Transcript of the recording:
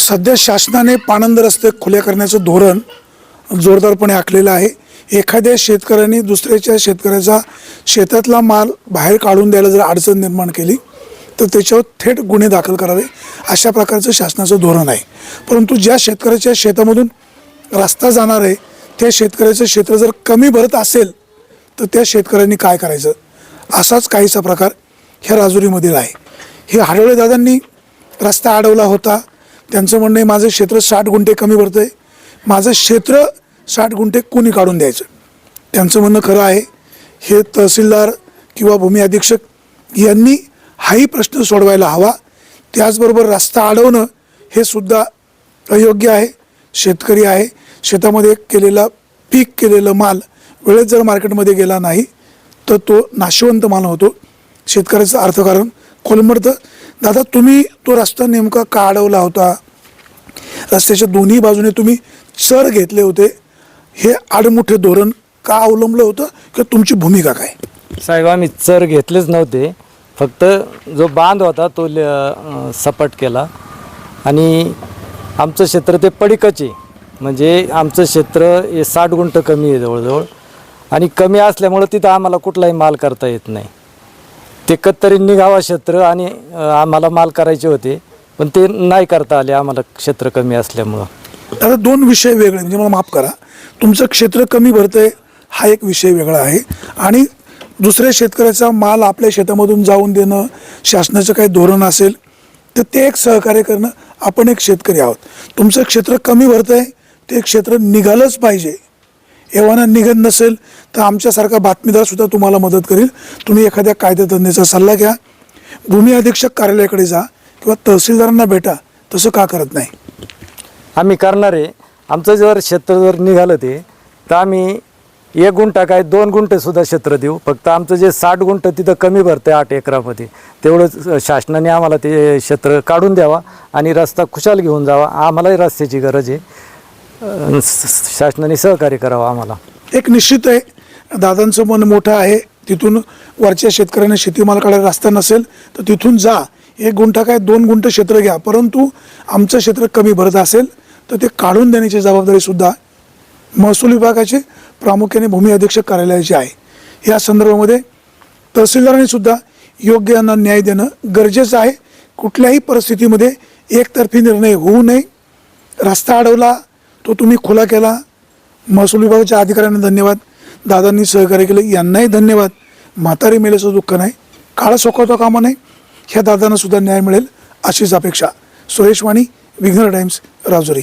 सध्या शासनाने पाणंद रस्ते खुले करण्याचं धोरण जोरदारपणे आखलेलं आहे. एखाद्या शेतकऱ्याने दुसऱ्याच्या शेतकऱ्याचा शेतातला माल बाहेर काढून द्यायला जर अडचण निर्माण केली तर त्याच्यावर थेट गुन्हे दाखल करावे अशा प्रकारचं शासनाचं धोरण आहे. परंतु ज्या शेतकऱ्याच्या शेतामधून रस्ता जाणार आहे त्या शेतकऱ्याचं क्षेत्र जर कमी भरत असेल तर त्या शेतकऱ्यांनी काय करायचं? असाच काहीसा प्रकार ह्या राजुरीमधील आहे. हे हडवळे दादांनी रस्ता अडवला होता त्यांचं म्हणणं आहे माझं क्षेत्र साठ गुंठे कमी भरतं आहे माझं क्षेत्र साठ गुंठे कोणी काढून द्यायचं? त्यांचं म्हणणं खरं आहे. हे तहसीलदार किंवा भूमी अधीक्षक यांनी हाही प्रश्न सोडवायला हवा. त्याचबरोबर रस्ता अडवणं हे सुद्धा अयोग्य आहे. शेतकरी आहे. शेतामध्ये केलेला पीक केलेलं माल वेळेत जर मार्केटमध्ये गेला नाही तर तो नाशवंत माल होतो. शेतकऱ्याचं अर्थकारण कोलमडतं. दादा तुम्ही तो रस्ता नेमका का अडवला होता? रस्त्याच्या दोन्ही बाजूने तुम्ही चर घेतले होते. हे आडमुठे धोरण का अवलंबलं होतं किंवा तुमची भूमिका काय? साहेब आम्ही चर घेतलेच नव्हते. फक्त जो बांध होता तो ल- सपाट केला. आणि आमचं क्षेत्र ते पडिकचे. आहे म्हणजे आमचं क्षेत्र हे साठ गुंठ कमी आहे जवळजवळ. आणि कमी असल्यामुळं तिथं आम्हाला कुठलाही माल करता येत नाही. ते कत्तरी निघावा क्षेत्र आणि आम्हाला माल करायचे होते. पण ते नाही करता आले आम्हाला क्षेत्र कमी असल्यामुळं. आता दोन विषय वेगळे म्हणजे मला माफ करा. तुमचं क्षेत्र कमी भरतंय हा एक विषय वेगळा आहे. आणि दुसऱ्या शेतकऱ्याचा माल आपल्या शेतामधून जाऊन देणं शासनाचं काही धोरण असेल तर ते एक सहकार्य करणं आपण एक शेतकरी आहोत. तुमचं क्षेत्र कमी भरतंय ते क्षेत्र निघालंच पाहिजे. एव्हाना निघत नसेल तर आमच्यासारखा बातमीदारसुद्धा तुम्हाला मदत करेल. तुम्ही एखाद्या कायदेतज्ञाचा सल्ला घ्या. भूमी अधीक्षक कार्यालयाकडे जा किंवा तहसीलदारांना भेटा. तसं का करत नाही? आम्ही करणार आहे आमचं जर क्षेत्र जर निघालं ते तर आम्ही एक गुंठा काय दोन गुंठेसुद्धा क्षेत्र देऊ. फक्त आमचं जे साठ गुंठ तिथं कमी भरतं आठ एकरामध्ये तेवढं शासनाने आम्हाला ते क्षेत्र काढून द्यावा आणि रस्ता खुशाल घेऊन जावा. आम्हालाही रस्त्याची गरज आहे. शासनाने सहकार्य करावं आम्हाला. एक निश्चित आहे दादांचं मन मोठं आहे तिथून वरच्या शेतकऱ्यांना शेतीमाल काढायला रस्ता नसेल तर तिथून जा. एक गुंठा काय दोन गुंठ क्षेत्र घ्या. परंतु आमचं क्षेत्र कमी भरत असेल तर ते काढून देण्याची जबाबदारी सुद्धा महसूल विभागाची प्रामुख्याने भूमी अधीक्षक कार्यालयाची आहे. या संदर्भामध्ये तहसीलदारांनी सुद्धा योग्य यांना न्याय देणं गरजेचं आहे. कुठल्याही परिस्थितीमध्ये एकतर्फी निर्णय होऊ नये. रस्ता अडवला तो तुम्ही खुला केला. महसूल विभागाच्या अधिकाऱ्यांना धन्यवाद. दादांनी सहकार्य केलं. यांनाही धन्यवाद. म्हातारी मेलेचं दुःख नाही. काळ सोकवता कामा नाही ह्या दादांना सुद्धा न्याय मिळेल अशीच अपेक्षा. सुरेश वाणी विघ्नर टाइम्स राजुरी.